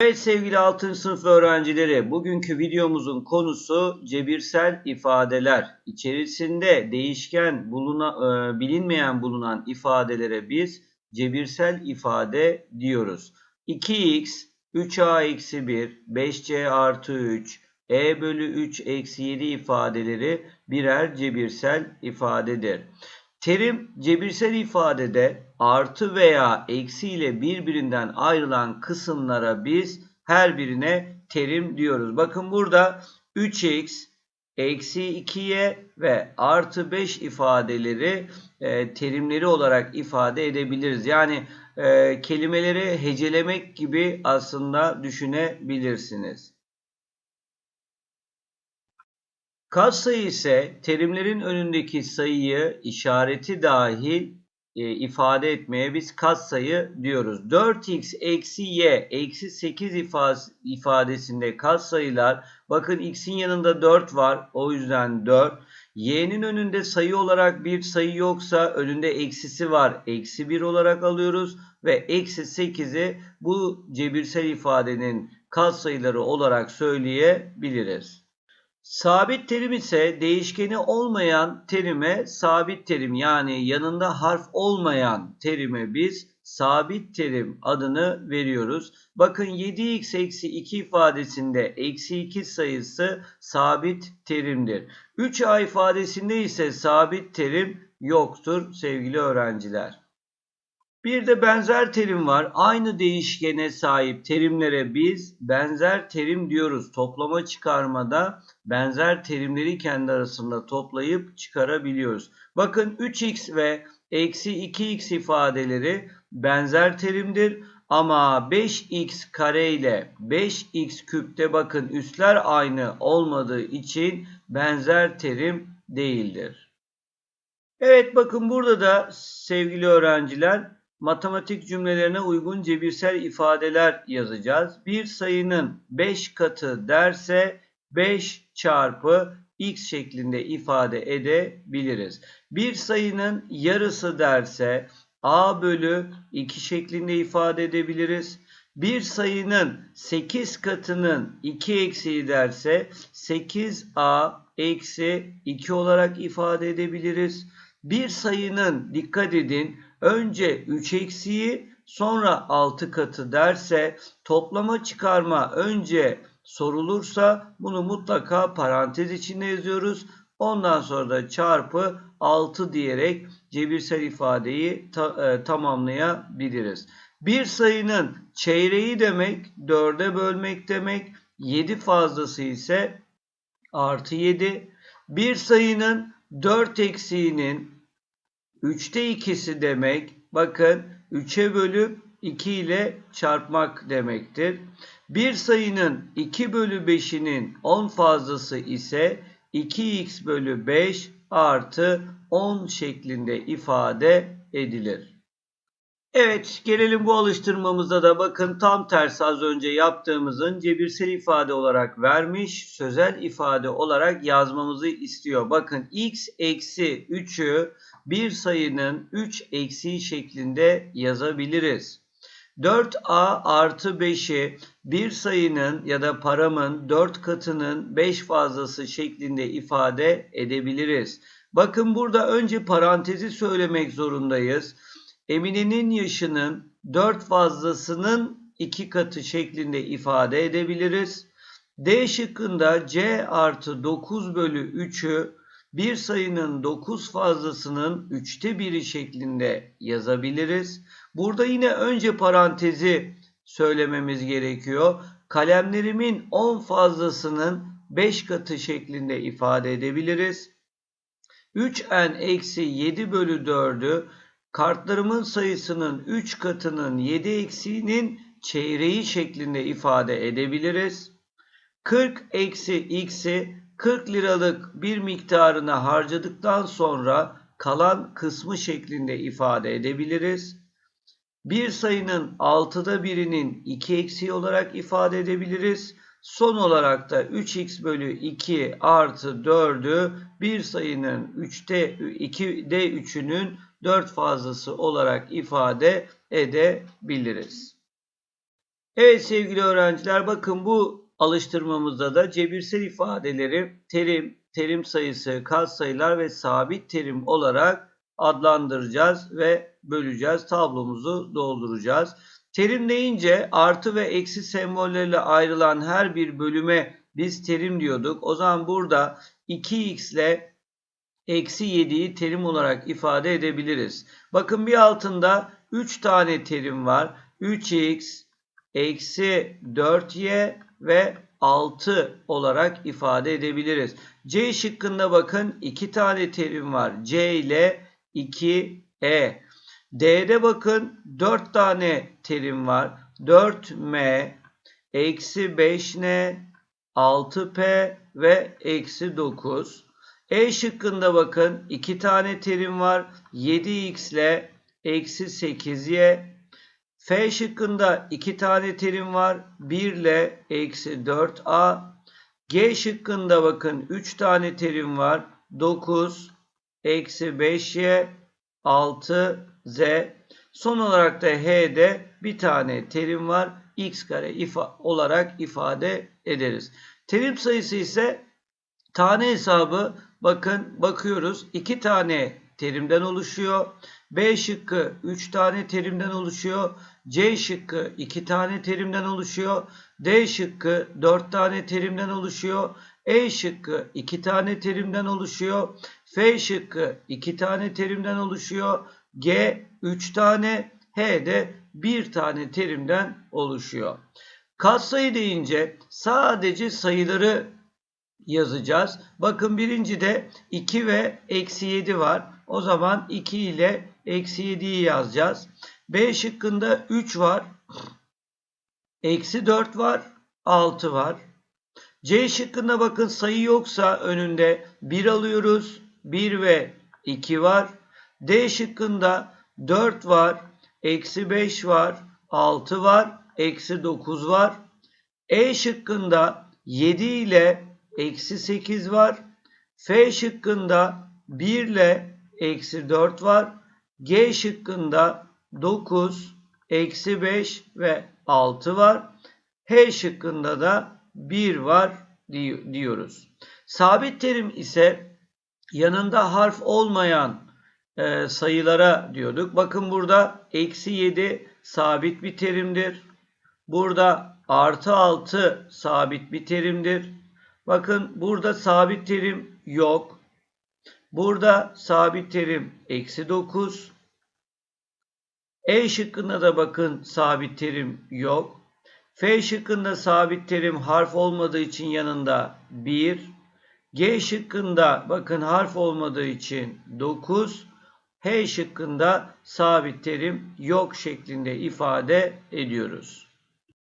Evet sevgili 6. sınıf öğrencileri, bugünkü videomuzun konusu cebirsel ifadeler. İçerisinde değişken, buluna, e, bilinmeyen bulunan ifadelere biz cebirsel ifade diyoruz. 2x, 3a-1, 5c artı 3, e bölü 3 eksi 7 ifadeleri birer cebirsel ifadedir. Terim cebirsel ifadede artı veya eksi ile birbirinden ayrılan kısımlara biz her birine terim diyoruz. Bakın burada 3x, eksi 2y ve artı 5 ifadeleri e, terimleri olarak ifade edebiliriz. Yani e, kelimeleri hecelemek gibi aslında düşünebilirsiniz. Katsayı ise terimlerin önündeki sayıyı işareti dahil e, ifade etmeye biz katsayı diyoruz. 4x eksi y eksi 8 ifadesinde katsayılar bakın x'in yanında 4 var o yüzden 4. y'nin önünde sayı olarak bir sayı yoksa önünde eksisi var. Eksi 1 olarak alıyoruz ve eksi 8'i bu cebirsel ifadenin katsayıları olarak söyleyebiliriz. Sabit terim ise değişkeni olmayan terime sabit terim yani yanında harf olmayan terime biz sabit terim adını veriyoruz. Bakın 7x eksi 2 ifadesinde eksi 2 sayısı sabit terimdir. 3a ifadesinde ise sabit terim yoktur sevgili öğrenciler. Bir de benzer terim var. Aynı değişkene sahip terimlere biz benzer terim diyoruz. Toplama çıkarmada benzer terimleri kendi arasında toplayıp çıkarabiliyoruz. Bakın 3x ve eksi 2x ifadeleri benzer terimdir. Ama 5x kare ile 5x küpte bakın üstler aynı olmadığı için benzer terim değildir. Evet bakın burada da sevgili öğrenciler matematik cümlelerine uygun cebirsel ifadeler yazacağız. Bir sayının 5 katı derse 5 çarpı x şeklinde ifade edebiliriz. Bir sayının yarısı derse a bölü 2 şeklinde ifade edebiliriz. Bir sayının 8 katının 2 eksiği derse 8a eksi 2 olarak ifade edebiliriz. Bir sayının dikkat edin önce 3 eksiği sonra 6 katı derse toplama çıkarma önce sorulursa bunu mutlaka parantez içinde yazıyoruz. Ondan sonra da çarpı 6 diyerek cebirsel ifadeyi ta, e, tamamlayabiliriz. Bir sayının çeyreği demek 4'e bölmek demek. 7 fazlası ise artı 7. Bir sayının 4 eksiğinin 3'te ikisi demek bakın 3'e bölüp 2 ile çarpmak demektir. Bir sayının 2 bölü 5'inin 10 fazlası ise 2x bölü 5 artı 10 şeklinde ifade edilir. Evet gelelim bu alıştırmamızda da bakın tam tersi az önce yaptığımızın cebirsel ifade olarak vermiş sözel ifade olarak yazmamızı istiyor. Bakın x eksi 3'ü bir sayının 3 eksiği şeklinde yazabiliriz. 4a artı 5'i bir sayının ya da paramın 4 katının 5 fazlası şeklinde ifade edebiliriz. Bakın burada önce parantezi söylemek zorundayız. Emine'nin yaşının 4 fazlasının 2 katı şeklinde ifade edebiliriz. D şıkkında C artı 9 bölü 3'ü bir sayının 9 fazlasının 3'te 1'i şeklinde yazabiliriz. Burada yine önce parantezi söylememiz gerekiyor. Kalemlerimin 10 fazlasının 5 katı şeklinde ifade edebiliriz. 3n eksi 7 bölü 4'ü kartlarımın sayısının 3 katının 7 eksiğinin çeyreği şeklinde ifade edebiliriz. 40 eksi x'i 40 liralık bir miktarına harcadıktan sonra kalan kısmı şeklinde ifade edebiliriz. Bir sayının 6'da birinin 2 eksiği olarak ifade edebiliriz. Son olarak da 3x bölü 2 artı 4'ü bir sayının 3'te 2'de 3'ünün 4 fazlası olarak ifade edebiliriz. Evet sevgili öğrenciler bakın bu alıştırmamızda da cebirsel ifadeleri terim, terim sayısı, katsayılar ve sabit terim olarak adlandıracağız ve böleceğiz. Tablomuzu dolduracağız. Terim deyince artı ve eksi sembolleriyle ayrılan her bir bölüme biz terim diyorduk. O zaman burada 2x ile eksi 7'yi terim olarak ifade edebiliriz. Bakın bir altında 3 tane terim var. 3x eksi 4y ve 6 olarak ifade edebiliriz. C şıkkında bakın 2 tane terim var. C ile 2e. D'de bakın 4 tane terim var. 4m eksi 5n 6p ve eksi 9. E şıkkında bakın 2 tane terim var. 7x ile eksi 8y. F şıkkında 2 tane terim var. 1 ile eksi 4a. G şıkkında bakın 3 tane terim var. 9 eksi 5y 6z. Son olarak da H'de bir tane terim var. x kare ifa olarak ifade ederiz. Terim sayısı ise tane hesabı bakın bakıyoruz. 2 tane terimden oluşuyor. B şıkkı 3 tane terimden oluşuyor. C şıkkı 2 tane terimden oluşuyor. D şıkkı 4 tane terimden oluşuyor. E şıkkı 2 tane terimden oluşuyor. F şıkkı 2 tane terimden oluşuyor. G 3 tane, H de 1 tane terimden oluşuyor. Katsayı deyince sadece sayıları yazacağız. Bakın birincide 2 ve eksi 7 var. O zaman 2 ile eksi 7'yi yazacağız. B şıkkında 3 var. Eksi 4 var. 6 var. C şıkkında bakın sayı yoksa önünde 1 alıyoruz. 1 ve 2 var. D şıkkında 4 var. Eksi 5 var. 6 var. Eksi 9 var. E şıkkında 7 ile eksi 8 var. F şıkkında 1 ile eksi 4 var. G şıkkında 9, eksi 5 ve 6 var. H şıkkında da 1 var diyoruz. Sabit terim ise yanında harf olmayan e, sayılara diyorduk. Bakın burada eksi 7 sabit bir terimdir. Burada artı 6 sabit bir terimdir. Bakın burada sabit terim yok. Burada sabit terim eksi 9. E şıkkında da bakın sabit terim yok. F şıkkında sabit terim harf olmadığı için yanında 1. G şıkkında bakın harf olmadığı için 9. H şıkkında sabit terim yok şeklinde ifade ediyoruz.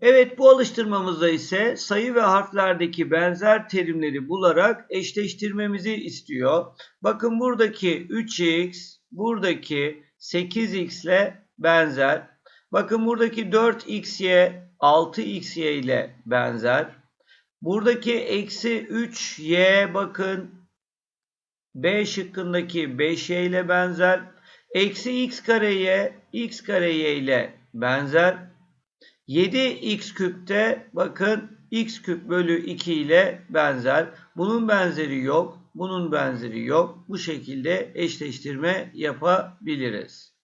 Evet bu alıştırmamızda ise sayı ve harflerdeki benzer terimleri bularak eşleştirmemizi istiyor. Bakın buradaki 3x buradaki 8x ile benzer. Bakın buradaki 4xy 6xy ile benzer. Buradaki eksi 3y bakın B şıkkındaki 5y ile benzer. Eksi x kareye x kareye ile benzer. 7x küpte bakın x küp bölü 2 ile benzer. Bunun benzeri yok. Bunun benzeri yok. Bu şekilde eşleştirme yapabiliriz.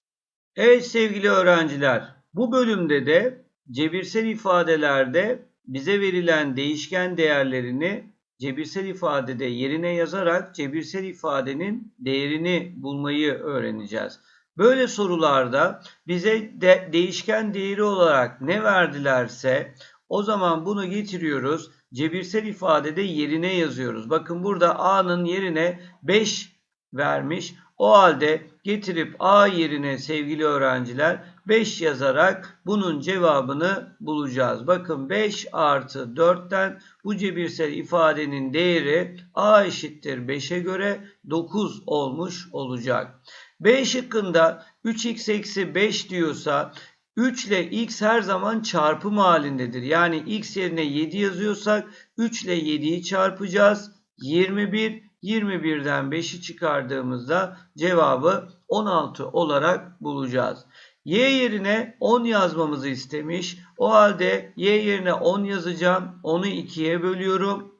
Evet sevgili öğrenciler. Bu bölümde de cebirsel ifadelerde bize verilen değişken değerlerini cebirsel ifadede yerine yazarak cebirsel ifadenin değerini bulmayı öğreneceğiz. Böyle sorularda bize de değişken değeri olarak ne verdilerse o zaman bunu getiriyoruz. Cebirsel ifadede yerine yazıyoruz. Bakın burada A'nın yerine 5 vermiş. O halde getirip A yerine sevgili öğrenciler 5 yazarak bunun cevabını bulacağız. Bakın 5 artı 4'ten bu cebirsel ifadenin değeri A eşittir 5'e göre 9 olmuş olacak. B şıkkında 3x eksi 5 diyorsa 3 ile x her zaman çarpım halindedir. Yani x yerine 7 yazıyorsak 3 ile 7'yi çarpacağız. 21, 21'den 5'i çıkardığımızda cevabı 16 olarak bulacağız. Y yerine 10 yazmamızı istemiş. O halde Y yerine 10 yazacağım. Onu 2'ye bölüyorum.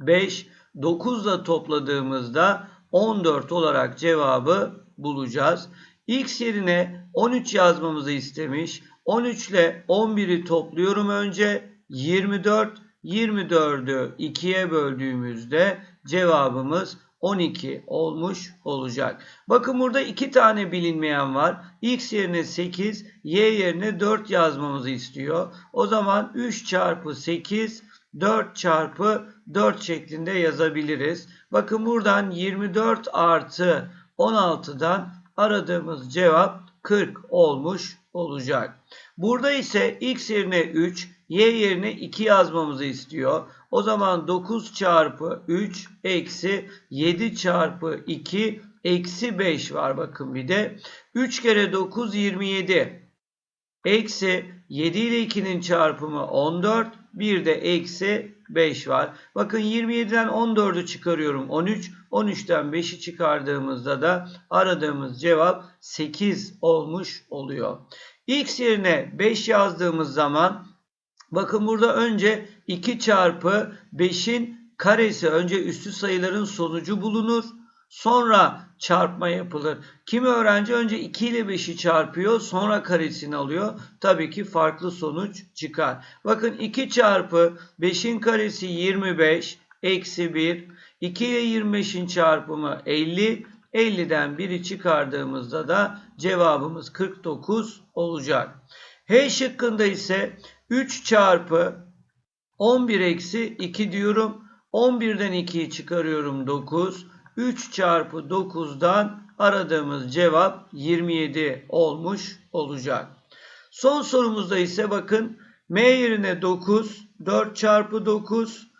5, 9 ile topladığımızda 14 olarak cevabı bulacağız. X yerine 13 yazmamızı istemiş. 13 ile 11'i topluyorum önce. 24, 24'ü 2'ye böldüğümüzde cevabımız 12 olmuş olacak. Bakın burada iki tane bilinmeyen var. X yerine 8, Y yerine 4 yazmamızı istiyor. O zaman 3 çarpı 8, 4 çarpı 4 şeklinde yazabiliriz. Bakın buradan 24 artı 16'dan aradığımız cevap 40 olmuş olacak. Burada ise x yerine 3, y yerine 2 yazmamızı istiyor. O zaman 9 çarpı 3 eksi 7 çarpı 2 eksi 5 var bakın bir de. 3 kere 9 27. Eksi 7 ile 2'nin çarpımı 14. Bir de eksi 5 var. Bakın 27'den 14'ü çıkarıyorum 13. 13'ten 5'i çıkardığımızda da aradığımız cevap 8 olmuş oluyor. X yerine 5 yazdığımız zaman bakın burada önce 2 çarpı 5'in karesi önce üstü sayıların sonucu bulunur. Sonra çarpma yapılır. Kimi öğrenci önce 2 ile 5'i çarpıyor sonra karesini alıyor. Tabii ki farklı sonuç çıkar. Bakın 2 çarpı 5'in karesi 25 eksi 1. 2 ile 25'in çarpımı 50. 50'den 1'i çıkardığımızda da cevabımız 49 olacak. H şıkkında ise 3 çarpı 11 eksi 2 diyorum. 11'den 2'yi çıkarıyorum 9. 3 çarpı 9'dan aradığımız cevap 27 olmuş olacak. Son sorumuzda ise bakın M yerine 9, 4 çarpı 9,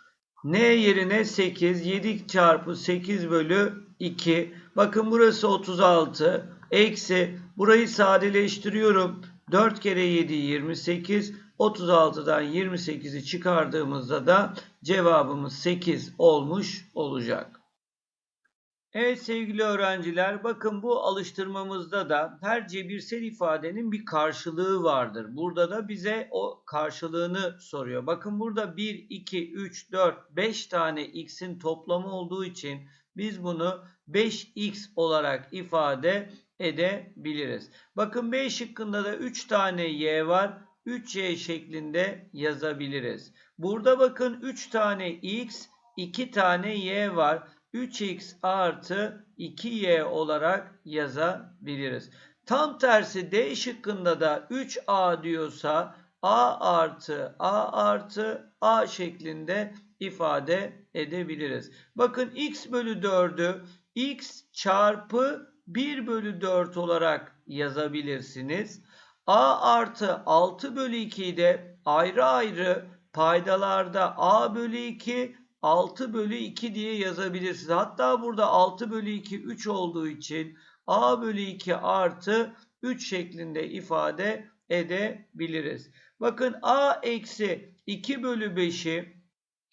N yerine 8, 7 çarpı 8 bölü 2. Bakın burası 36, eksi burayı sadeleştiriyorum. 4 kere 7 28, 36'dan 28'i çıkardığımızda da cevabımız 8 olmuş olacak. Evet sevgili öğrenciler bakın bu alıştırmamızda da her cebirsel ifadenin bir karşılığı vardır. Burada da bize o karşılığını soruyor. Bakın burada 1, 2, 3, 4, 5 tane x'in toplamı olduğu için biz bunu 5x olarak ifade edebiliriz. Bakın B şıkkında da 3 tane y var. 3y şeklinde yazabiliriz. Burada bakın 3 tane x, 2 tane y var. 3x artı 2y olarak yazabiliriz. Tam tersi D şıkkında da 3a diyorsa a artı a artı a şeklinde ifade edebiliriz. Bakın x bölü 4'ü x çarpı 1 bölü 4 olarak yazabilirsiniz. a artı 6 bölü 2'yi de ayrı ayrı paydalarda a bölü 2 6 bölü 2 diye yazabilirsiniz. Hatta burada 6 bölü 2 3 olduğu için a bölü 2 artı 3 şeklinde ifade edebiliriz. Bakın a eksi 2 bölü 5'i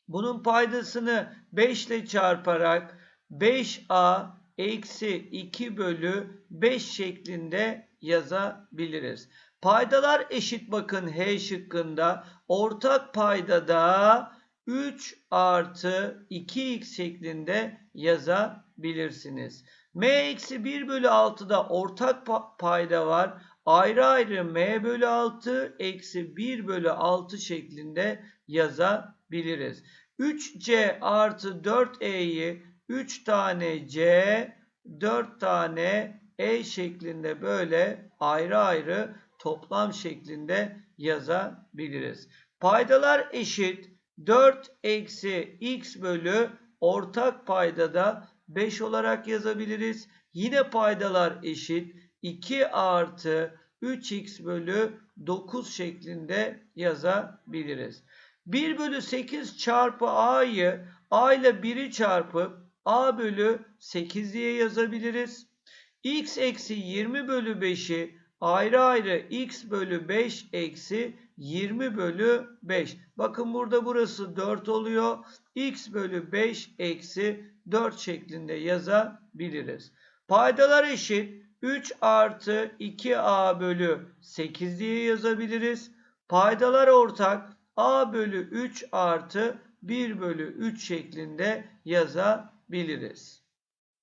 bunun paydasını 5 ile çarparak 5a eksi 2 bölü 5 şeklinde yazabiliriz. Paydalar eşit bakın H şıkkında. Ortak paydada 3 artı 2x şeklinde yazabilirsiniz. m eksi 1 bölü 6'da ortak payda var. Ayrı ayrı m bölü 6 eksi 1 bölü 6 şeklinde yazabiliriz. 3c artı 4e'yi 3 tane c 4 tane e şeklinde böyle ayrı ayrı toplam şeklinde yazabiliriz. Paydalar eşit. 4 eksi x bölü ortak paydada 5 olarak yazabiliriz. Yine paydalar eşit. 2 artı 3x bölü 9 şeklinde yazabiliriz. 1 bölü 8 çarpı a'yı a ile 1'i çarpıp a bölü 8 diye yazabiliriz. x eksi 20 bölü 5'i ayrı ayrı x bölü 5 eksi 20 bölü 5. Bakın burada burası 4 oluyor. x bölü 5 eksi 4 şeklinde yazabiliriz. Paydalar eşit. 3 artı 2a bölü 8 diye yazabiliriz. Paydalar ortak a bölü 3 artı 1 bölü 3 şeklinde yazabiliriz.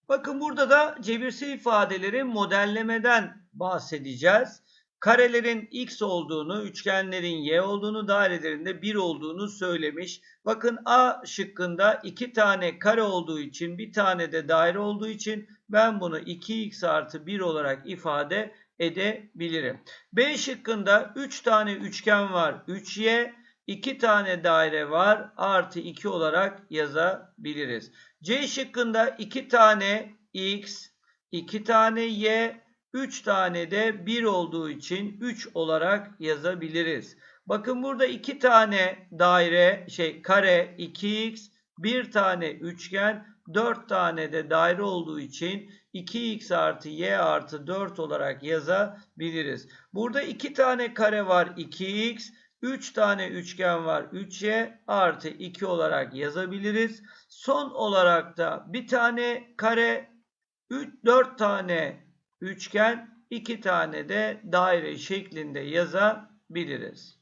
Bakın burada da cebirsel ifadelerin modellemeden bahsedeceğiz. Karelerin x olduğunu, üçgenlerin y olduğunu, dairelerin de 1 olduğunu söylemiş. Bakın A şıkkında 2 tane kare olduğu için, bir tane de daire olduğu için ben bunu 2x artı 1 olarak ifade edebilirim. B şıkkında 3 tane üçgen var, 3y, 2 tane daire var, artı 2 olarak yazabiliriz. C şıkkında 2 tane x, 2 tane y, 3 tane de 1 olduğu için 3 olarak yazabiliriz. Bakın burada 2 tane daire, şey kare 2x, 1 tane üçgen, 4 tane de daire olduğu için 2x artı y artı 4 olarak yazabiliriz. Burada 2 tane kare var 2x, 3 tane üçgen var 3y artı 2 olarak yazabiliriz. Son olarak da bir tane kare 3, 4 tane üçgen 2 tane de daire şeklinde yazabiliriz.